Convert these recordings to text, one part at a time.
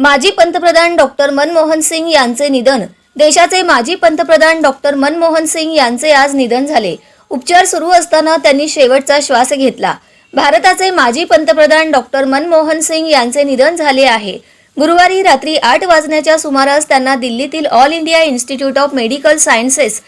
माजी पंतप्रधान डॉक्टर मनमोहन सिंग यांचे निधन. देशाचे माजी पंतप्रधान डॉक्टर मनमोहन सिंग यांचे आज निधन झाले. उपचार सुरू असताना त्यांनी शेवटचा श्वास घेतला. भारताचे माजी पंतप्रधान डॉक्टर मनमोहन सिंग यांचे निधन झाले आहे. गुरुवारी रात्री आठ वाजण्याच्या सुमारास त्यांना दिल्लीतील all India Institute of Medical Sciences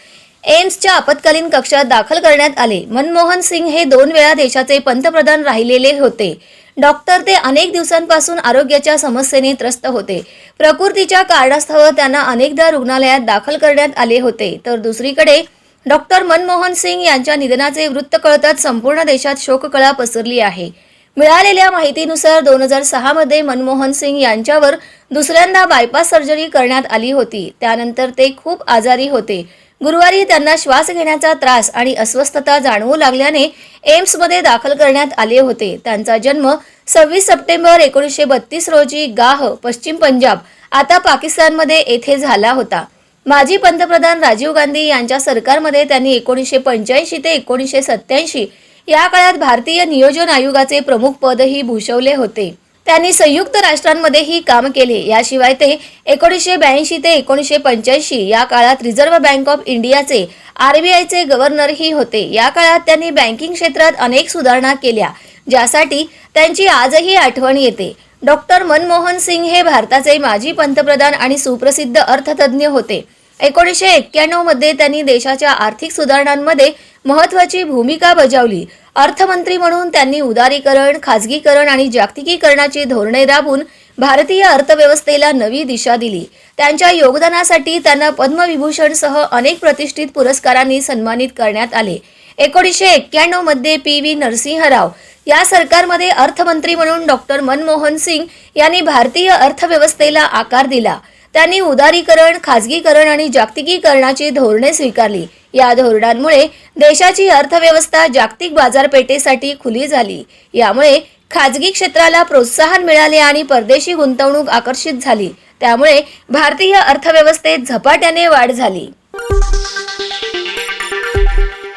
एम्सच्या आपत्कालीन कक्षात दाखल करण्यात आले. मनमोहन सिंग हे दोन वेळा देशाचे पंतप्रधान राहिलेले होते. डॉक्टर ते अनेक दिवसांपासून आरोग्याच्या समस्येने त्रस्त होते. प्रकृतीच्या कारणास्तव त्यांना अनेकदा रुग्णालयात दाखल करण्यात आले होते. तर दुसरीकडे डॉक्टर मनमोहन सिंग यांच्या निधनाचे वृत्त कळताच संपूर्ण देशात शोककळा पसरली आहे. मिळालेल्या माहितीनुसार दोन हजार सहामध्ये मनमोहन सिंग यांच्यावर दुसऱ्यांदा बायपास सर्जरी करण्यात आली होती. त्यानंतर ते खूप आजारी होते. गुरुवारी त्यांना श्वास घेण्याचा त्रास आणि अस्वस्थता जाणवू लागल्याने एम्समध्ये दाखल करण्यात आले होते. त्यांचा जन्म सव्वीस सप्टेंबर एकोणीसशे बत्तीस रोजी गाह पश्चिम पंजाब आता पाकिस्तानमध्ये येथे झाला होता. माजी पंतप्रधान राजीव गांधी यांच्या सरकारमध्ये त्यांनी एकोणीसशे पंच्याऐंशी ते एकोणीसशे सत्याऐंशी या काळात भारतीय नियोजन आयोगाचे प्रमुख पदही भूषवले होते. त्यांनी संयुक्त राष्ट्रांमध्येही काम केले. याशिवाय ते एकोणीसशे ब्याऐंशी ते एकोणीसशे पंच्याऐंशी या काळात रिझर्व्ह बँक ऑफ इंडियाचे आरबीआयचे गव्हर्नरही होते. या काळात त्यांनी बँकिंग क्षेत्रात अनेक सुधारणा केल्या ज्यासाठी त्यांची आजही आठवण येते. डॉक्टर मनमोहन सिंग हे भारताचे माजी पंतप्रधान आणि सुप्रसिद्ध अर्थतज्ज्ञ होते. एकोणीसशे एक्क्याण्णवमध्ये त्यांनी देशाच्या आर्थिक सुधारणांमध्ये महत्वाची भूमिका बजावली. अर्थमंत्री म्हणून त्यांनी उदारीकरण खाजगीकरण आणि जागतिकीकरणाची धोरणे राबून भारतीय अर्थव्यवस्थेला नवी दिशा दिली. त्यांच्या योगदानासाठी त्यांना पद्मविभूषणसह अनेक प्रतिष्ठित पुरस्कारांनी सन्मानित करण्यात आले. एकोणीसशे एक्क्याण्णवमध्ये पी व्ही नरसिंहराव या सरकारमध्ये अर्थमंत्री म्हणून डॉक्टर मनमोहन सिंग यांनी भारतीय अर्थव्यवस्थेला आकार दिला. त्यांनी उदारीकरण खाजगीकरण आणि जागतिकीकरणाची धोरणे स्वीकारली. या धोरणांमुळे देशाची अर्थव्यवस्था जागतिक बाजारपेठेसाठी खुली झाली. यामुळे खाजगी क्षेत्राला प्रोत्साहन मिळाले आणि परदेशी गुंतवणूक आकर्षित झाली. त्यामुळे भारतीय अर्थव्यवस्थेत झपाट्याने वाढ झाली.